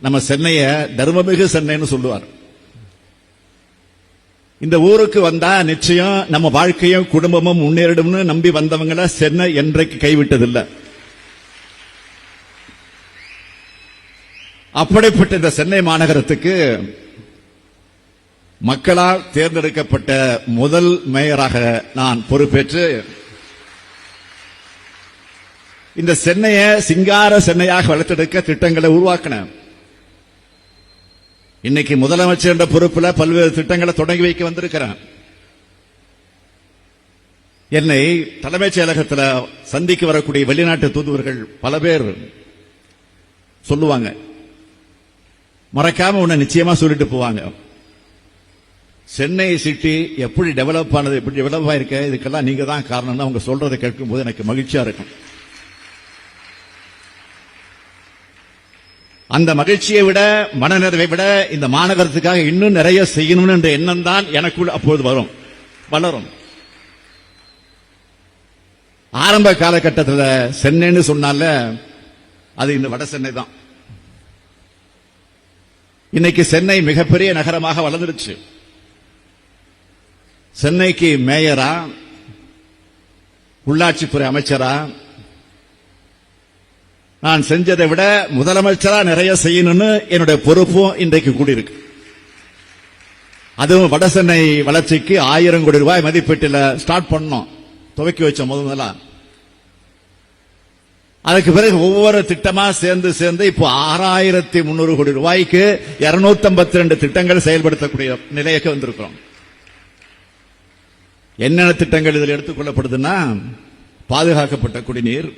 நம்ம சென்னைய தர்மமிகு சென்னைன்னு சொல்லுவார். இந்த ஊருக்கு வந்தா நிச்சயம் நம்ம வாழ்க்கையும் குடும்பமும் முன்னேறிடும்னு நம்பி வந்தவங்கள சென்னை என்றைக்கு கைவிட்டதில்லை. அப்படிப்பட்ட இந்த சென்னை மாநகரத்துக்கு மக்களால் தேர்ந்தெடுக்கப்பட்ட முதல் மேயராக நான் பொறுப்பேற்று இந்த சென்னைய சிங்கார சென்னையாக வளர்த்தெடுக்க திட்டங்களை உருவாக்கினேன். இன்னைக்கு முதலமைச்சர் என்ற பொறுப்புல பல்வேறு திட்டங்களை தொடங்கி வைக்க வந்திருக்கிறேன் என்னை தலைமைச் செயலகத்தில் சந்திக்க வரக்கூடிய வெளிநாட்டு தூதுவர்கள் பல பேர் சொல்லுவாங்க. மறக்காம உன்னை நிச்சயமா சொல்லிட்டு போவாங்க. சென்னை சிட்டி எப்படி டெவலப் ஆனது எப்படி டெவலப் ஆயிருக்க இதுக்கெல்லாம் நீங்க தான் காரணம்னு அவங்க சொல்றதை கேட்கும் போது எனக்கு மகிழ்ச்சியா இருக்கும். அந்த மகிழ்ச்சியை விட மனநிறைவை விட இந்த மாநகரத்துக்காக இன்னும் நிறைய செய்யணும்னு என்ற எண்ணம் தான் எனக்குள் அப்போது வரும். வளரும். ஆரம்ப காலகட்டத்தில் சென்னைன்னு சொன்னால அது இந்த வட சென்னை தான். இன்னைக்கு சென்னை மிகப்பெரிய நகரமாக வளர்ந்துருச்சு. சென்னைக்கு மேயரா உள்ளாட்சித்துறை அமைச்சரா நான் செஞ்சதை விட முதலமைச்சரா நிறைய செய்யணும்னு என்னுடைய பொறுப்பும் இன்றைக்கு கூடியிருக்கு. அதுவும் வட சென்னை வளர்ச்சிக்கு ஆயிரம் கோடி ரூபாய் மதிப்பீட்டில் ஸ்டார்ட் பண்ணோம். துவக்கி வச்சோம் முதல் முதலா. அதுக்கு பிறகு ஒவ்வொரு திட்டமா சேர்ந்து சேர்ந்து இப்போ ஆறாயிரத்தி முன்னூறு கோடி ரூபாய்க்கு இருநூத்தி ஐம்பத்தி ரெண்டு திட்டங்கள் செயல்படுத்தக்கூடிய நிலையக்கு வந்திருக்கிறோம். என்னென்ன திட்டங்கள் இதில் எடுத்துக்கொள்ளப்படுதுன்னா பாதுகாக்கப்பட்ட குடிநீர்